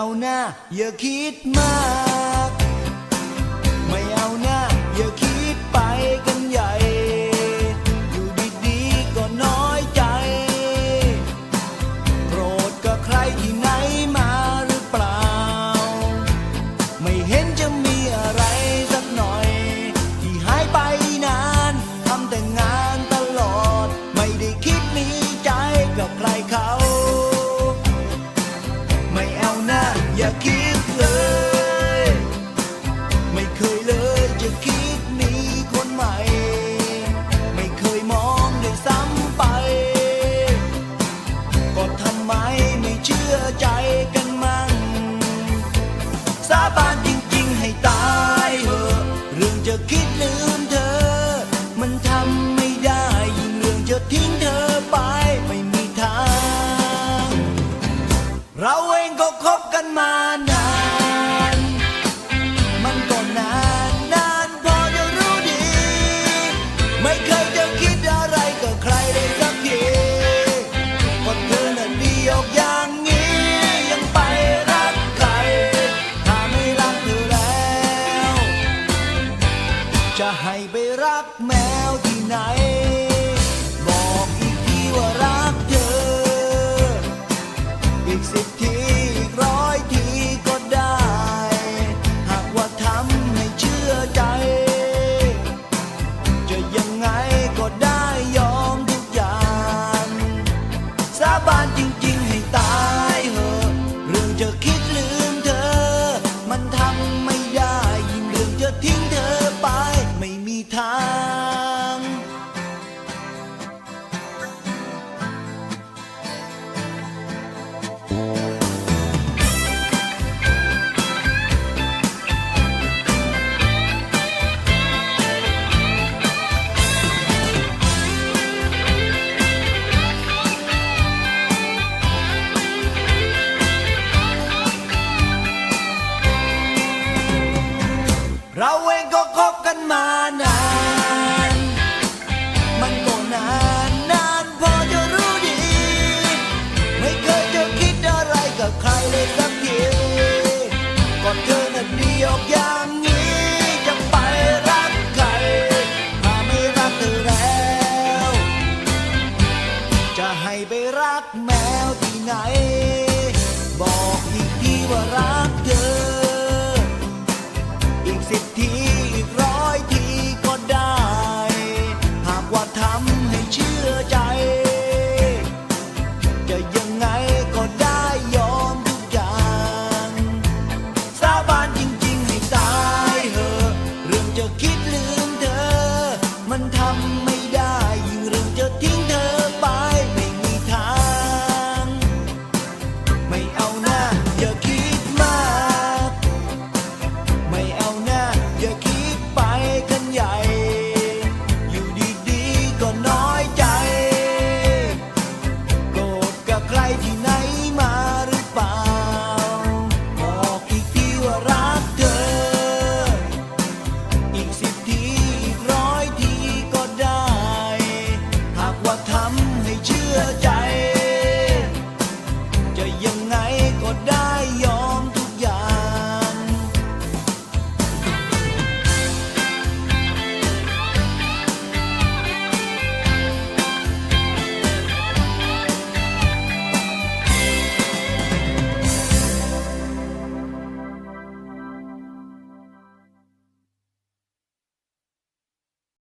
เอาหน้าอย่าคิดมาก ไปไม่มีทาง เราเองก็คบกันมานาน มันก็นานนานพอจะรู้ดี ไม่เคยจะคิดอะไรกับใครได้สักทีก็เธอนั้นดีอกย่างี้ ยังไปรักใคร ถ้าไม่รักเธอแล้ว จะให้ไปรัก ชื่อใจ